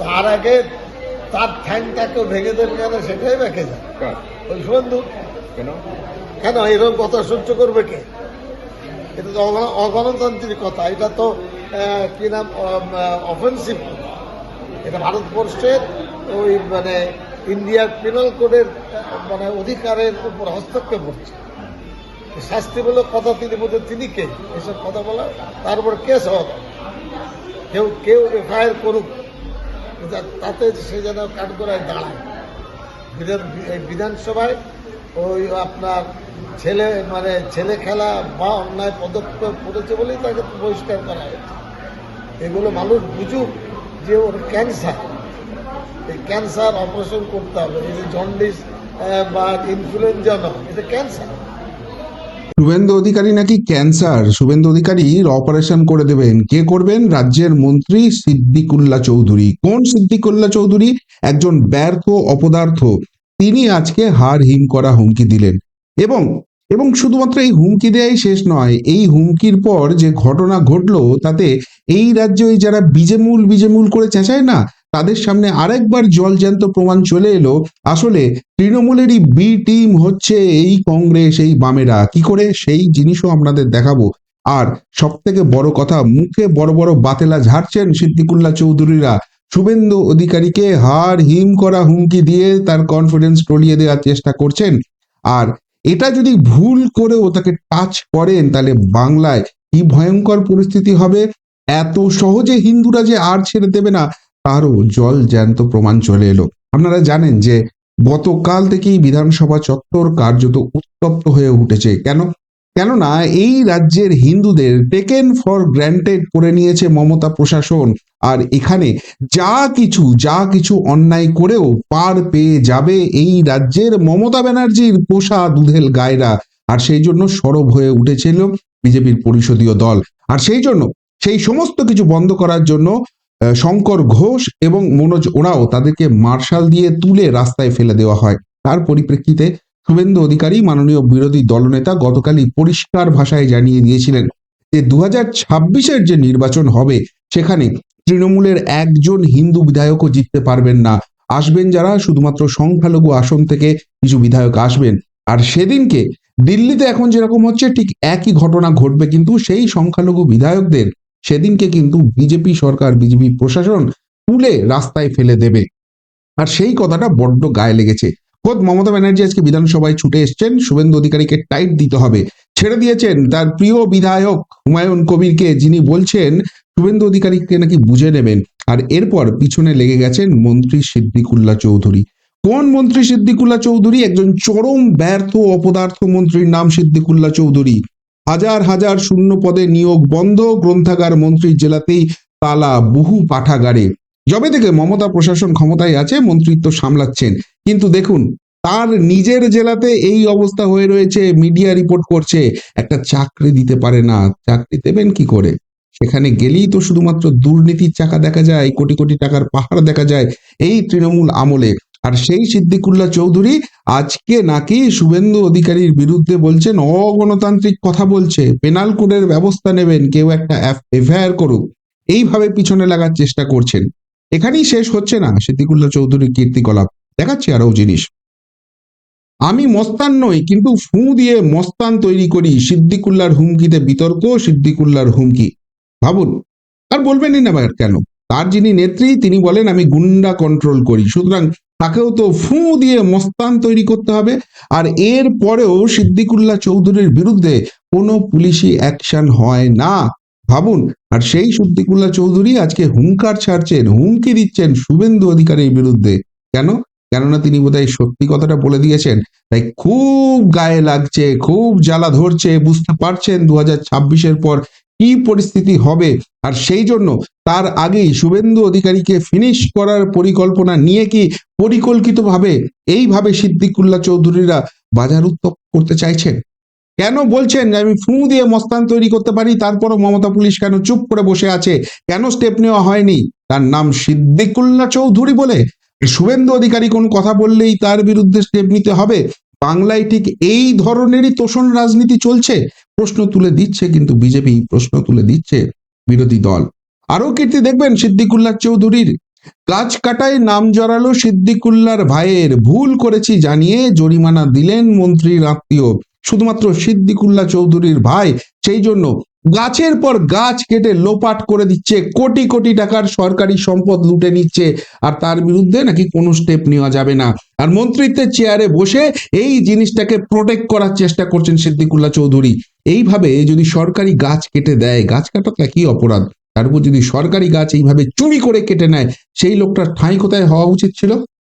তার আগে তার ঠ্যাংটা কেউ ভেঙে দেবে কেন? সেটাই বেঁকে যায়? ওই শুভেন্দু কেন? কেন? এরকম কথা সহ্য করবে কে? এটা তো অগণ- অগণতান্ত্রিক কথা। এটা তো কি নাম? অফেন্সিভ এটা ভারতবর্ষের ওই মানে ইন্ডিয়ার পিনাল কোডের মানে অধিকারের উপর হস্তক্ষেপ করছে। শাস্তিমূলক কথা তিনি বলতে তিনি কে? এসব কথা বলা তারপর কেস হওয়া কেউ কেউ এফআইআর করুক। তাতে সে যেন কাঠগোড়ায় দাঁড়ায়। বিধান বিধানসভায় ওই আপনার ছেলে মানে ছেলে খেলা বা অন্যায় পদক্ষেপ করেছে বলেই তাকে বহিষ্কার করা হয়েছে। এগুলো মানুষ বুঝুক যে ওর ক্যান্সার। এই ক্যান্সার অপারেশন করতে হবে। এই যে জন্ডিস বা ইনফ্লুয়েঞ্জা নয়, এটা ক্যান্সার। শুভেন্দু অধিকারী নাকি ক্যান্সার? শুভেন্দু অধিকারীর অপারেশন করে দেবেন। কে করবেন? রাজ্যের মন্ত্রী সিদ্দিকুল্লাহ চৌধুরী। কোন সিদ্দিকুল্লাহ চৌধুরী? একজন ব্যর্থ অপদার্থ। তিনি আজকে হার হিম করা হুমকি দিলেন। এবং এবং শুধুমাত্র এই হুমকি দেয়াই শেষ নয়, এই হুমকির পর যে ঘটনা ঘটলো, তাতে এই রাজ্যে যারা বিজেমূল বিজেমূল করে চেঁচায় না তাদের সামনে আরেকবার জলজ্যান্ত প্রমাণ চলে এলো। আসলে তৃণমূলেরই বি টিম হচ্ছে এই কংগ্রেস, এই বামেরা। কি করে? সেই জিনিসও আপনাদের দেখাবো। আর সব থেকে বড় কথা, মুখে বড় বড় বাতেলা ঝাড়ছেন সিদ্দিকুল্লাহ চৌধুরীরা। শুভেন্দু অধিকারীকে হার হিম করা হুমকি দিয়ে তার কনফিডেন্স টলিয়ে দেওয়ার চেষ্টা করছেন। আর এটা যদি ভুল করেও তাকে টাচ করেন, তাহলে বাংলায় কি ভয়ঙ্কর পরিস্থিতি হবে? এত সহজে হিন্দুরা যে আর ছেড়ে দেবে না। তারও জল জ্যান্ত প্রমাণ চলে এলো। আপনারা জানেন যে গতকাল থেকেই বিধানসভা চত্বর কার্যত উত্তপ্ত হয়ে উঠেছে। কেন? কেননা এই রাজ্যের হিন্দুদের টেকেন ফর গ্র্যান্টেড করে নিয়েছে মমতা প্রশাসন। আর এখানে যা কিছু যা কিছু অন্যায় করেও পার পেয়ে যাবে এই রাজ্যের মমতা ব্যানার্জির পোষা দুধেল গায়রা। আর সেই জন্য সরব হয়ে উঠেছিল বিজেপির পরিষদীয় দল। আর সেই জন্য, সেই সমস্ত কিছু বন্ধ করার জন্য শঙ্কর ঘোষ এবং মনোজ ওরাও তাদেরকে মার্শাল দিয়ে তুলে রাস্তায় ফেলে দেওয়া হয়। তার পরিপ্রেক্ষিতে শুভেন্দু অধিকারী, মাননীয় বিরোধী দলনেতা গতকালই পরিষ্কার ভাষায় জানিয়ে দিয়েছিলেন যে দু হাজার যে নির্বাচন হবে, সেখানে তৃণমূলের একজন হিন্দু বিধায়কও জিততে পারবেন না। আসবেন যারা? শুধুমাত্র সংখ্যালঘু আসন থেকে কিছু বিধায়ক আসবেন। আর সেদিনকে দিল্লিতে এখন যেরকম হচ্ছে, ঠিক একই ঘটনা ঘটবে। কিন্তু সেই সংখ্যালঘু বিধায়কদের সেদিনকে কিন্তু বিজেপি সরকার, বিজেপি প্রশাসন তুলে রাস্তায় ফেলে দেবে। আর সেই কথাটা বড্ড গায়ে লেগেছে। খোদ মমতা ব্যানার্জি আজকে বিধানসভায় ছুটে এসছেন, শুভেন্দু অধিকারীকে টাইট দিতে হবে। ছেড়ে দিয়েছেন তার প্রিয় বিধায়ক হুমায়ুন কবিরকে, যিনি বলছেন শুভেন্দু অধিকারীকে নাকি বুঝে নেবেন। আর এরপর পিছনে লেগে গেছেন মন্ত্রী সিদ্দিকুল্লা চৌধুরী। কোন মন্ত্রী সিদ্দিকুল্লা চৌধুরী? একজন চরম ব্যর্থ অপদার্থ মন্ত্রীর নাম সিদ্দিকুল্লা চৌধুরী। হাজার হাজার শূন্য পদে নিয়োগ বন্ধ, গ্রন্থাগার মন্ত্রীর জেলাতেই তালা বহু পাঠাগারে। যবে থেকে মমতা প্রশাসন ক্ষমতায় আছে, মন্ত্রিত্ব সামলাচ্ছেন। কিন্তু দেখুন, তার নিজের জেলাতে এই অবস্থা হয়ে রয়েছে, মিডিয়া রিপোর্ট করছে, একটা চাকরি দিতে পারে না, চাকরি দেবেন কি করে? সেখানে গেলেই তো শুধুমাত্র দুর্নীতির চাকা দেখা যায়, কোটি কোটি টাকার পাহাড় দেখা যায়, এই তৃণমূল আমলে। আর সেই সিদ্দিকুল্লাহ চৌধুরী আজকে নাকি শুভেন্দু অধিকারীর বিরুদ্ধে বলছেন, অগণতান্ত্রিক কথা বলছে পেনাল কোডের ব্যবস্থা নেবেন, কেউ একটা এফআইআর করুক। এইভাবে পিছনে লাগার চেষ্টা করছেন। এখানেই শেষ হচ্ছে না সিদ্দিকুল্লাহ চৌধুরীর কীর্তিকলাপ। দেখাচ্ছি আরও জিনিস। আমি মস্তান নই, কিন্তু ফু দিয়ে মস্তান তৈরি করি সিদ্দিকুল্লার হুমকিতে বিতর্ক সিদ্দিকুল্লার হুমকি। ভাবুন, আর বলবেনই না কেন? তার যিনি নেত্রী, তিনি বলেন, আমি গুন্ডা কন্ট্রোল করি। সুতরাং তাকেও তো ফু দিয়ে মস্তান তৈরি করতে হবে। আর এর পরেও সিদ্দিকুল্লাহ চৌধুরীর বিরুদ্ধে কোনো পুলিশি অ্যাকশন হয় না। ভাবুন, আর সেই সিদ্দিকুল্লাহ চৌধুরী আজকে হুঙ্কার ছাড়ছেন, হুমকি দিচ্ছেন শুভেন্দু অধিকারীর বিরুদ্ধে। কেন? কেননা তিনি বোধহয় সত্যি কথাটা বলে দিয়েছেন। তাই খুব গায়ে লাগছে, খুব জ্বালা ধরছে, বুঝতে পারছেন দু হাজার পর কি পরিস্থিতি হবে। আর সেই জন্য তার আগেই শুভেন্দু অধিকারীকে ফিনিশ করার পরিকল্পনা নিয়ে কি পরিকল্পিতভাবে এইভাবে সিদ্দিকুল্লাহ চৌধুরীরা বাজার উত্তপ্ত করতে চাইছেন? কেন বলছেন যে আমি ফু দিয়ে মস্তান তৈরি করতে পারি, তারপরও মমতা পুলিশ কেন চুপ করে বসে আছে? কেন স্টেপ নেওয়া হয়নি? তার নাম সিদ্দিকুল্লাহ চৌধুরী বলে। শুভেন্দু অধিকারী কোন কথা বললেই তার বিরুদ্ধে স্টেপ নিতে হবে? বাংলায় ঠিক এই ধরনেরই তোষণ রাজনীতি চলছে? প্রশ্ন তুলে দিচ্ছে, কিন্তু বিজেপি প্রশ্ন তুলে দিচ্ছে। বিরোধী দল। আরও কীর্তি দেখবেন সিদ্দিকুল্লাহ চৌধুরীর। গাছ কাটায় নাম জড়ালো সিদ্দিকুল্লার ভাইয়ের। ভুল করেছি জানিয়ে জরিমানা দিলেন মন্ত্রীর আত্মীয়। শুধুমাত্র সিদ্দিকুল্লাহ চৌধুরীর ভাই, সেই জন্য গাছের পর গাছ কেটে লোপাট করে দিচ্ছে, কোটি কোটি টাকার সরকারি সম্পদ লুটে নিচ্ছে। আর তার বিরুদ্ধে নাকি কোনো স্টেপ নেওয়া যাবে না। আর মন্ত্রিত্বের চেয়ারে বসে এই জিনিসটাকে প্রোটেক্ট করার চেষ্টা করছেন সিদ্দিকুল্লাহ চৌধুরী। এইভাবে যদি সরকারি গাছ কেটে দেয়, গাছ কাটা কি অপরাধ। তার উপর যদি সরকারি গাছ এইভাবে চুরি করে কেটে নেয়, সেই লোকটার ঠাঁই কোথায় হওয়া উচিত ছিল?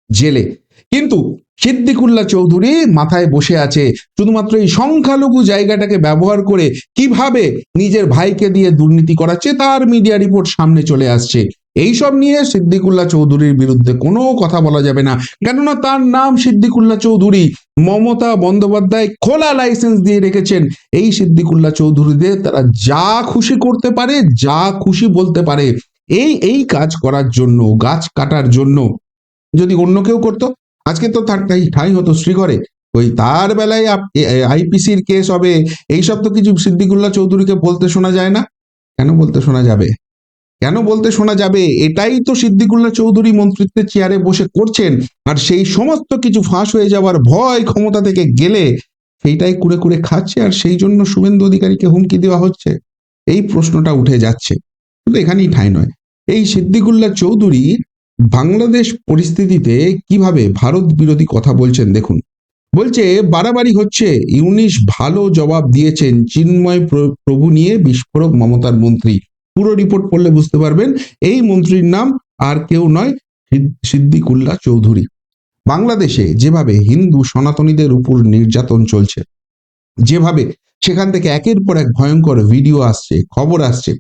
জেলে। কিন্তু সিদ্দিকুল্লাহ চৌধুরী মাথায় বসে আছে শুধুমাত্র এই সংখ্যালঘু জায়গাটাকে ব্যবহার করে কীভাবে নিজের ভাইকে দিয়ে দুর্নীতি করাচ্ছে, তার মিডিয়া রিপোর্ট সামনে চলে আসছে। এইসব নিয়ে সিদ্দিকুল্লাহ চৌধুরীর বিরুদ্ধে কোনো কথা বলা যাবে না। কেননা তার নাম সিদ্দিকুল্লাহ চৌধুরী। মমতা বন্দ্যোপাধ্যায় খোলা লাইসেন্স দিয়ে রেখেছেন। এই সিদ্দিকুল্লাহ চৌধুরীদের তারা যা খুশি করতে পারে, যা খুশি বলতে পারে। এই এই কাজ করার জন্য, গাছ কাটার জন্য যদি অন্য কেউ করতো, আজকে তো তার ঠাই ঠাই হতো শ্রীঘরে ওই তার বেলায় আইপিসির কেস হবে। এইসব তো কিছু সিদ্দিকুল্লাহ চৌধুরীকে বলতে শোনা যায় না। কেন বলতে শোনা যাবে? কেন বলতে শোনা যাবে? এটাই তো সিদ্দিকুল্লাহ চৌধুরী মন্ত্রিত্বের চেয়ারে বসে করছেন। আর সেই সমস্ত কিছু ফাঁস হয়ে যাওয়ার ভয় ক্ষমতা থেকে গেলে সেইটাই কুড়ে কুড়ে খাচ্ছে আর সেই জন্য শুভেন্দু অধিকারীকে হুমকি দেওয়া হচ্ছে। এই প্রশ্নটা উঠে যাচ্ছে। শুধু এখানেই ঠাঁই নয়। এই সিদ্দিকুল্লাহ চৌধুরী বাংলাদেশ পরিস্থিতিতে কীভাবে ভারত বিরোধী কথা বলছেন দেখুন। বলছে, বাড়াবাড়ি হচ্ছে। ইউনিশ ভালো জবাব দিয়েছেন চিন্ময় প্রভু নিয়ে বিস্ফোরক মমতার মন্ত্রী। পুরো রিপোর্ট পড়লে বুঝতে পারবেন। এই মন্ত্রীর নাম আর কেউ নয়, সিদ- সিদ্দিকুল্লাহ চৌধুরী। বাংলাদেশে যেভাবে হিন্দু সনাতনীদের উপর নির্যাতন চলছে, যেভাবে সেখান থেকে একের পর এক ভয়ঙ্কর ভিডিও আসছে, খবর আসছে,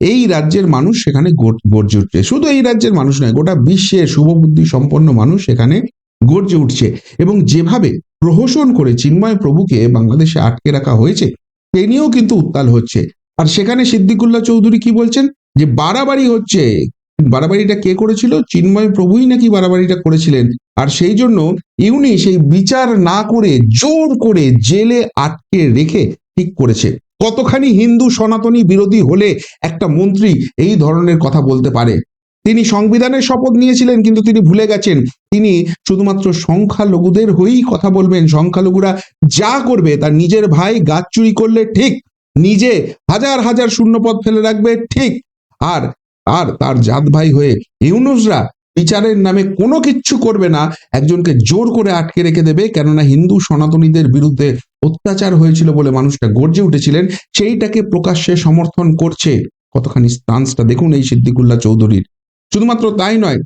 এই রাজ্যের মানুষ সেখানে গর্জে উঠছে। শুধু এই রাজ্যের মানুষ নয়, গোটা বিশ্বের শুভবুদ্ধি সম্পন্ন মানুষ সেখানে গর্জে উঠছে এবং যেভাবে প্রহসন করে চিন্ময় প্রভুকে বাংলাদেশে আটকে রাখা হয়েছে সে নিয়েও কিন্তু উত্তাল হচ্ছে। আর সেখানে সিদ্দিকুল্লাহ চৌধুরী কি বলছেন? যে বাড়াবাড়ি হচ্ছে। বাড়াবাড়িটা কে করেছিল? চিন্ময় প্রভুই নাকি বাড়াবাড়িটা করেছিলেন? আর সেই জন্য ইউনি সেই বিচার না করে, জোর করে জেলে আটকে রেখে ঠিক করেছে। কতখানি হিন্দু সনাতনী বিরোধী হলে একটা মন্ত্রী এই ধরনের কথা বলতে পারে? তিনি সংবিধানের শপথ নিয়েছিলেন, কিন্তু তিনি ভুলে গেছেন। তিনি শুধুমাত্র সংখ্যালঘুদের হয়েই কথা বলবেন। সংখ্যালঘুরা যা করবে, তার নিজের ভাই গাছ চুরি করলে ঠিক নিজে হাজার হাজার শূন্যপদ ফেলে রাখবে, ঠিক। আর আর তার জাত ভাই হয়ে ইউনুসরা বিচারের নামে কোনো কিচ্ছু করবে না, একজনকে জোর করে আটকে রেখে দেবে, কেননা হিন্দু সনাতনীদের বিরুদ্ধে অত্যাচার হয়েছিল বলে মানুষটা গর্জে উঠেছিলেন, সেইটাকে প্রকাশ্যে সমর্থন করছে। কতখানি স্টান্সটা দেখুন এই সিদ্দিকুল্লাহ চৌধুরীর। শুধুমাত্র তাই নয়,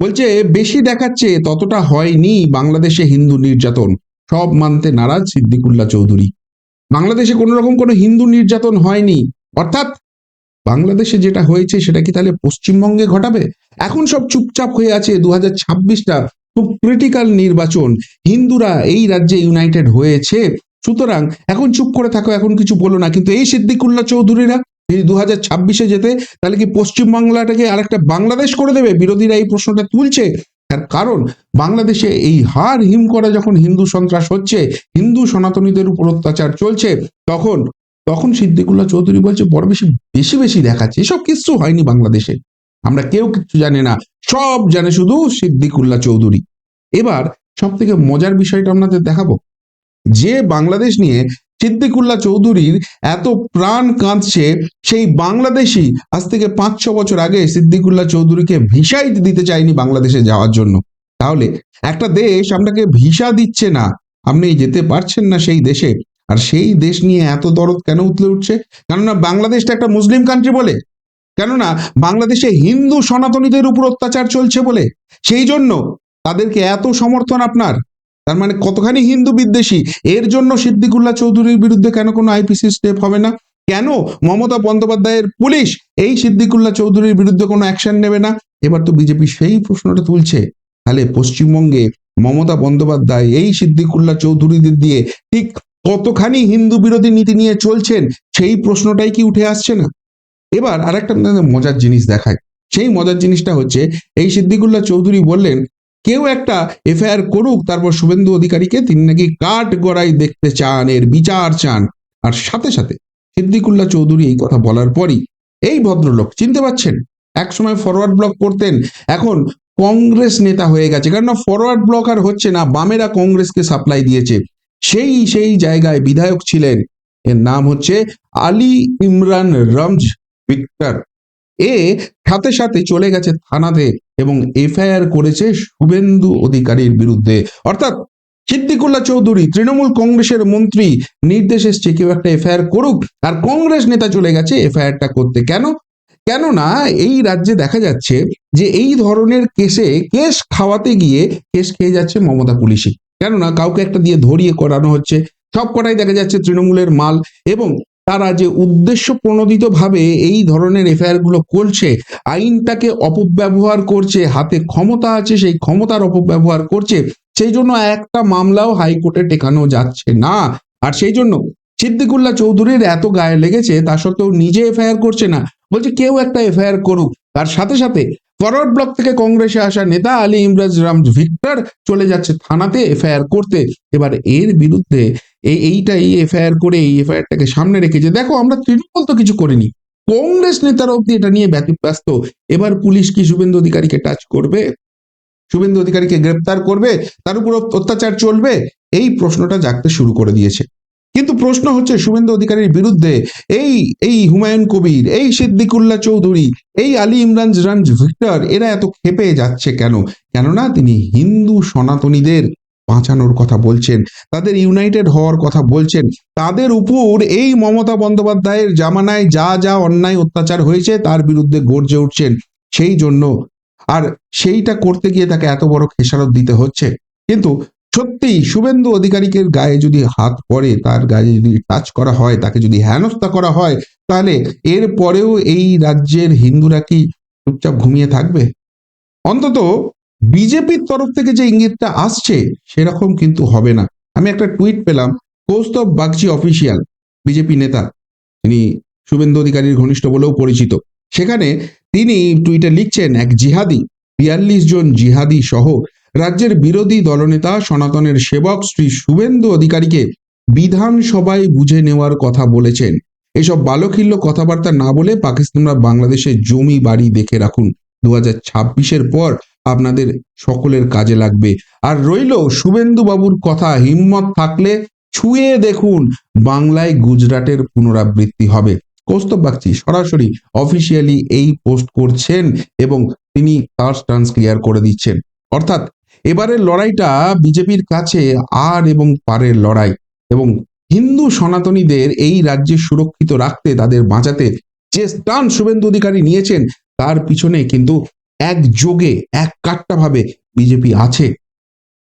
বলছে, বেশি দেখাচ্ছে, ততটা হয়নি বাংলাদেশে হিন্দু নির্যাতন। সব মানতে নারাজ সিদ্দিকুল্লাহ চৌধুরী। বাংলাদেশে কোনো রকম কোনো হিন্দু নির্যাতন হয়নি। অর্থাৎ বাংলাদেশে যেটা হয়েছে সেটা কি তাহলে পশ্চিমবঙ্গে ঘটাবে? এখন সব চুপচাপ হয়ে আছে দু হাজার ছাব্বিশটা খুব ক্রিটিক্যাল নির্বাচন। হিন্দুরা এই রাজ্যে ইউনাইটেড হয়েছে। সুতরাং এখন চুপ করে থাকো, এখন কিছু বলো না। কিন্তু এই সিদ্দিকুল্লাহ চৌধুরীরা যদি দু হাজার ছাব্বিশে যেতে তাহলে কি পশ্চিমবাংলাটাকে আরেকটা বাংলাদেশ করে দেবে? বিরোধীরা এই প্রশ্নটা তুলছে। তার কারণ বাংলাদেশে এই হার হিম করা যখন হিন্দু সন্ত্রাস হচ্ছে, হিন্দু সনাতনীদের উপর অত্যাচার চলছে, তখন তখন সিদ্দিকুল্লাহ চৌধুরী বলছে, বড় বেশি বেশি বেশি দেখাচ্ছে। এসব কিছু হয়নি বাংলাদেশে। আমরা কেউ কিছু জানে না। সব জানে শুধু সিদ্দিকুল্লাহ চৌধুরী। এবার সব থেকে মজার বিষয়টা আপনাদের দেখাবো। যে বাংলাদেশ নিয়ে সিদ্দিকুল্লাহ চৌধুরীর এত প্রাণ কাঁদছে, সেই বাংলাদেশি আজ থেকে পাঁচ ছ বছর আগে সিদ্দিকুল্লাহ চৌধুরীকে ভিসাই দিতে চায়নি বাংলাদেশে যাওয়ার জন্য। তাহলে একটা দেশ আপনাকে ভিসা দিচ্ছে না, আপনি যেতে পারছেন না সেই দেশে। আর সেই দেশ নিয়ে এত দরদ কেন উতলে উঠছে? কেননা বাংলাদেশটা একটা মুসলিম কান্ট্রি বলে। কেননা বাংলাদেশে হিন্দু সনাতনীদের উপর অত্যাচার চলছে বলে। সেই জন্য তাদেরকে এত সমর্থন আপনার। তার মানে কতখানি হিন্দু বিদ্বেষী? এর জন্য সিদ্দিকুল্লাহ চৌধুরীর বিরুদ্ধে কেন কোনো আইপিসি স্টেপ হবে না? কেন মমতা বন্দ্যোপাধ্যায়ের পুলিশ এই সিদ্দিকুল্লাহ চৌধুরীর বিরুদ্ধে কোনো অ্যাকশন নেবে না? এবার তো বিজেপি সেই প্রশ্নটা তুলছে। তাহলে পশ্চিমবঙ্গে মমতা বন্দ্যোপাধ্যায় এই সিদ্দিকুল্লাহ চৌধুরীদের দিয়ে ঠিক কতখানি হিন্দু বিরোধী নীতি নিয়ে চলছেন, সেই প্রশ্নটাই কি উঠে আসছে না? এবার আরেকটা মজার জিনিস দেখায়। সেই মজার জিনিসটা হচ্ছে, এই সিদ্দিকুল্লাহ চৌধুরী বললেন কেউ একটা এফআইআর করুক, তারপর শুভেন্দু অধিকারীকে তিনি নাকি কাঠ গড়াই দেখতে চান, এর বিচার চান। আর সাথে সাথে সিদ্দিকুল্লাহ চৌধুরী এই কথা বলার পরই এই ভদ্রলোক চিনতে পাচ্ছেন, একসময় ফরওয়ার্ড ব্লক করতেন, এখন কংগ্রেস নেতা হয়ে গেছে। কেননা ফরওয়ার্ড ব্লক আর হচ্ছে না, বামেরা কংগ্রেসকে সাপ্লাই দিয়েছে। সেই সেই জায়গায় বিধায়ক ছিলেন, এর নাম হচ্ছে আলী ইমরান রমজ ভিক্টর। এ সাথে সাথে চলে গেছে থানাতে এবং এফআইআর করেছে শুভেন্দু অধিকারীর বিরুদ্ধে। অর্থাৎ সিদ্দিকুল্লাহ চৌধুরী, তৃণমূল কংগ্রেসের মন্ত্রী, নির্দেশ এসছে কেউ একটা এফআইআর করুক, আর কংগ্রেস নেতা চলে গেছে এফআইআরটা করতে। কেন? কেননা এই রাজ্যে দেখা যাচ্ছে যে এই ধরনের কেসে কেস খাওয়াতে গিয়ে কেস খেয়ে যাচ্ছে মমতা পুলিশি কেননা কাউকে একটা দিয়ে ধরিয়ে করানো হচ্ছে। সব কটাই দেখা যাচ্ছে তৃণমূলের মাল এবং তারা যে উদ্দেশ্য প্রণোদিত ভাবে এই ধরনের এফআইআরগুলো করছে, আইনটাকে অপব্যবহার করছে, হাতে ক্ষমতা আছে, সেই ক্ষমতার অপব্যবহার করছে, সেই জন্য একটা মামলাও হাইকোর্টে টেকানো যাচ্ছে না। আর সেই জন্য সিদ্দিকুল্লাহ চৌধুরীর এত গায়ে লেগেছে, তা সত্ত্বেও নিজে এফআইআর করছে না। বলছে, কেউ একটা এফআইআর করুক। তার সাথে সাথে ফরওয়ার্ড ব্লক থেকে কংগ্রেসে আসা নেতা আলী ইমরাজ রাম ভিক্টর চলে যাচ্ছে থানাতে এফআইআর করতে। এবার এর বিরুদ্ধে এই এইটাই এফআইআর করে এই এফআইআরটাকে সামনে রেখেছে দেখো, আমরা তৃণমূল তো কিছু করিনি। কংগ্রেস নেতারা অব্দি এটা নিয়ে ব্যতিব্যস্ত এবার পুলিশ কি শুভেন্দু অধিকারীকে টাচ করবে? শুভেন্দু অধিকারীকে গ্রেপ্তার করবে? তার উপর অত্যাচার চলবে? এই প্রশ্নটা জাগতে শুরু করে দিয়েছে। কিন্তু প্রশ্ন হচ্ছে শুভেন্দু অধিকারীর বিরুদ্ধে এই এই হুমায়ুন কবির, এই সিদ্দিকুল্লাহ চৌধুরী, এই আলী ইমরান রানজ ভিক্টর, এরা এত খেপে যাচ্ছে কেন? কেননা তিনি হিন্দু সনাতনীদের বাঁচানোর কথা বলছেন, তাদের ইউনাইটেড হওয়ার কথা বলছেন, তাদের উপর এই মমতা বন্দ্যোপাধ্যায়ের জামানায় যা যা অন্যায় অত্যাচার হয়েছে তার বিরুদ্ধে গর্জে উঠছেন, সেই জন্য। আর সেইটা করতে গিয়ে তাকে এত বড় খেসারত দিতে হচ্ছে। কিন্তু সত্যি শুভেন্দু অধিকারীকে গায়ে যদি হাত পড়ে, তার গায়ে যদি টাচ করা হয়, তাকে যদি হেনস্থা করা হয়, তাহলে এর পরেও এই রাজ্যের হিন্দুরা কি চুপচাপ ঘুমিয়ে থাকবে? অন্তত বিজেপির তরফ থেকে যে ইঙ্গিতটা আসছে, সেরকম কিন্তু হবে না। আমি একটা টুইট পেলাম, কৌস্তব বাগচি অফিসিয়াল বিজেপি নেতা, তিনি শুভেন্দু অধিকারীর ঘনিষ্ঠ বলেও পরিচিত। সেখানে তিনি টুইটে লিখছেন, এক জিহাদি, বিয়াল্লিশ জন জিহাদি সহ রাজ্যের বিরোধী দলনেতা সনাতনের সেবক শ্রী শুভেন্দু অধিকারীকে বিধানসভায় বুঝে নেওয়ার কথা বলেছেন। এসব বালখিল্য কথাবার্তা না বলে পাকিস্তানরা বাংলাদেশে জমি বাড়ি দেখে রাখুন। দু হাজার পর আপনাদের সকলের কাজে লাগবে। আর রইল শুভেন্দু বাবুর কথা, হিম্মত থাকলে ছুঁয়ে দেখুন বাংলায় গুজরাটের পুনরাবৃত্তি হবে। কৌস্তব বাগচি সরাসরি অফিসিয়ালি এই পোস্ট করছেন এবং তিনি তার স্টান্স ক্লিয়ার করে দিচ্ছেন। অর্থাৎ এবারের লড়াইটা বিজেপির কাছে আর এবং পারের লড়াই। এবং হিন্দু সনাতনীদের এই রাজ্যে সুরক্ষিত রাখতে, তাদের বাঁচাতে যে স্টান শুভেন্দু অধিকারী নিয়েছেন, তার পিছনে কিন্তু একযোগে এক কাট্টা ভাবে বিজেপি আছে।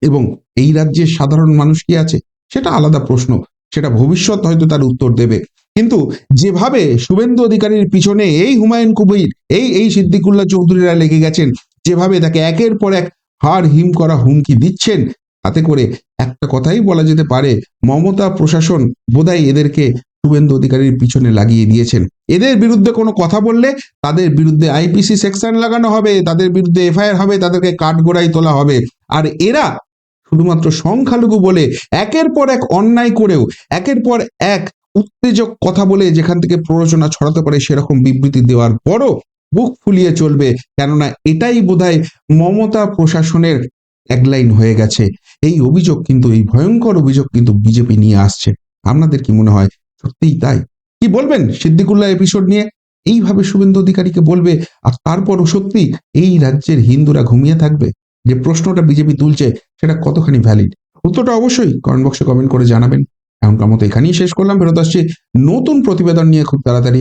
এবং এই রাজ্যের সাধারণ মানুষ কি আছে? সেটা আলাদা প্রশ্ন। সেটা ভবিষ্যৎ হয়তো তার উত্তর দেবে। কিন্তু যেভাবে শুভেন্দু অধিকারীর পিছনে এই হুমায়ুন কবির, এই এই সিদ্দিকুল্লাহ চৌধুরীরা লেগে গেছেন, যেভাবে তাকে একের পর এক হার হিম করা হুমকি দিচ্ছেন। তাতে করে একটা কথাই বলা যেতে পারে, মমতা প্রশাসন বোধহয় এদেরকে শুভেন্দু অধিকারীর পিছনে লাগিয়ে দিয়েছেন। এদের বিরুদ্ধে কোনো কথা বললে তাদের বিরুদ্ধে আইপিসি সেকশন লাগানো হবে, তাদের বিরুদ্ধে এফআইআর হবে, তাদেরকে কাঠগোড়ায় তোলা হবে। আর এরা শুধুমাত্র সংখ্যালঘু বলে একের পর এক অন্যায় করেও, একের পর এক উত্তেজক কথা বলে যেখান থেকে প্ররোচনা ছড়াতে পারে সেরকম বিবৃতি দেওয়ার পরও বুক ফুলিয়ে চলবে। কেননা এটাই বোধহয় মমতা প্রশাসনের একলাইন হয়ে গেছে। এই অভিযোগ কিন্তু, এই ভয়ঙ্কর অভিযোগ কিন্তু বিজেপি নিয়ে আসছে। আপনাদের কি মনে হয়? সত্যিই তাই? কি বলবেন সিদ্দিকুল্লাহ এপিসোড নিয়ে? এইভাবে শুভেন্দু অধিকারীকে বলবে আর তারপরও সত্যি এই রাজ্যের হিন্দুরা ঘুমিয়ে থাকবে? যে প্রশ্নটা বিজেপি তুলছে, সেটা কতখানি ভ্যালিড উত্তরটা অবশ্যই কমেন্ট বক্সে কমেন্ট করে জানাবেন। এমনকার মতো এখানেই শেষ করলাম। ফেরত আসছি নতুন প্রতিবেদন নিয়ে খুব তাড়াতাড়ি।